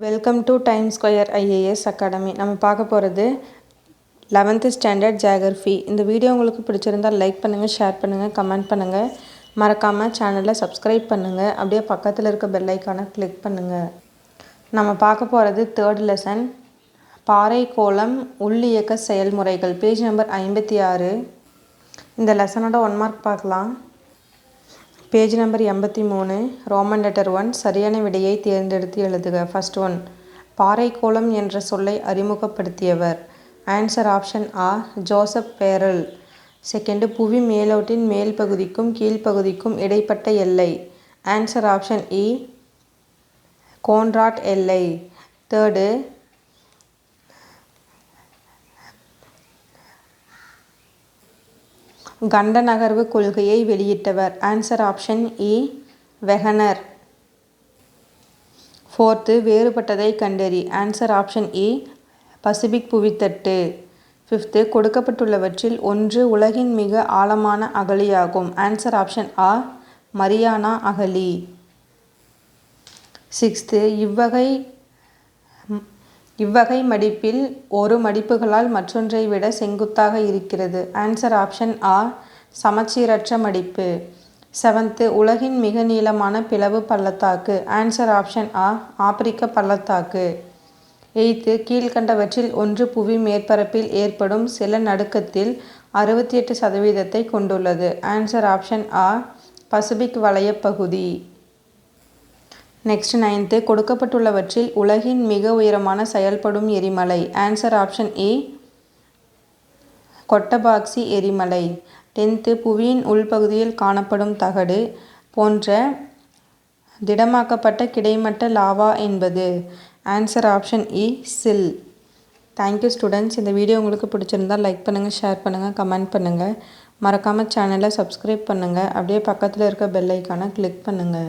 Welcome to time square IAS academy நம்ம பார்க்க போகிறது லெவன்த்து ஸ்டாண்டர்ட் ஜியாகிரஃபி இந்த வீடியோ உங்களுக்கு பிடிச்சிருந்தால் லைக் பண்ணுங்கள் ஷேர் பண்ணுங்கள் கமெண்ட் பண்ணுங்கள் மறக்காமல் சேனலை சப்ஸ்கிரைப் பண்ணுங்கள் அப்படியே பக்கத்தில் இருக்க பெல்லைக்கானை கிளிக் பண்ணுங்கள் நம்ம பார்க்க போகிறது தேர்ட் லெசன் பாறை கோலம் உள்ளியக்க செயல்முறைகள். பேஜ் நம்பர் ஐம்பத்தி ஆறு. இந்த லெசனோட ஒன் மார்க் பார்க்கலாம். பேஜ் நம்பர் எண்பத்தி மூணு ரோமன் லெட்டர் ஒன் சரியான விடையை தேர்ந்தெடுத்து எழுதுக. ஃபர்ஸ்ட் ஒன் பாறைக்கோளம் என்ற சொல்லை அறிமுகப்படுத்தியவர். ஆன்சர் ஆப்ஷன் ஆ ஜோசப் பேரல். செகண்டு புவி மேலோட்டின் மேல் பகுதிக்கும் கீழ்ப்பகுதிக்கும் இடைப்பட்ட எல்லை. ஆன்சர் ஆப்ஷன் இ கோன்ராட் எல்லை. தேர்டு கண்ட நகர்வு கொள்கையை வெளியிட்டவர். ஆன்சர் ஆப்ஷன் இ வெகனர் ஃபோர்த்து வேறுபட்டதை கண்டறி. ஆன்சர் ஆப்ஷன் இ பசிபிக் புவித்தட்டு. ஃபிஃப்த்து கொடுக்கப்பட்டுள்ளவற்றில் ஒன்று உலகின் மிக ஆழமான அகழியாகும். ஆன்சர் ஆப்ஷன் ஆ மரியானா அகழி. சிக்ஸ்த்து இவ்வகை இவ்வகை மடிப்பில் ஒரு மடிப்புகளால் மற்றொன்றை விட செங்குத்தாக இருக்கிறது. ஆன்சர் ஆப்ஷன் ஆ சமச்சீரற்ற மடிப்பு. செவன்த்து உலகின் மிக நீளமான பிளவு பள்ளத்தாக்கு. ஆன்சர் ஆப்ஷன் ஆ ஆப்பிரிக்க பள்ளத்தாக்கு. எய்த்து கீழ்கண்டவற்றில் ஒன்று புவி மேற்பரப்பில் ஏற்படும் சில நடுக்கத்தில் அறுபத்தி எட்டு சதவீதத்தை கொண்டுள்ளது. ஆன்சர் ஆப்ஷன் ஆ பசிபிக் வளையப்பகுதி நெக்ஸ்ட் நைன்த்து கொடுக்கப்பட்டுள்ளவற்றில் உலகின் மிக உயரமான செயல்படும் எரிமலை. ஆன்சர் ஆப்ஷன் ஏ கொட்டபாக்சி எரிமலை. டென்த்து புவியின் உள்பகுதியில் காணப்படும் தகடு போன்ற திடமாக்கப்பட்ட கிடைமட்ட லாவா என்பது. ஆன்சர் ஆப்ஷன் இ சில் தேங்க்யூ ஸ்டூடெண்ட்ஸ் இந்த வீடியோ உங்களுக்கு பிடிச்சிருந்தால் லைக் பண்ணுங்கள் ஷேர் பண்ணுங்கள் கமெண்ட் பண்ணுங்கள் மறக்காமல் சேனலை சப்ஸ்கிரைப் பண்ணுங்கள் அப்படியே பக்கத்தில் இருக்க பெல் ஐக்கானை கிளிக் பண்ணுங்கள்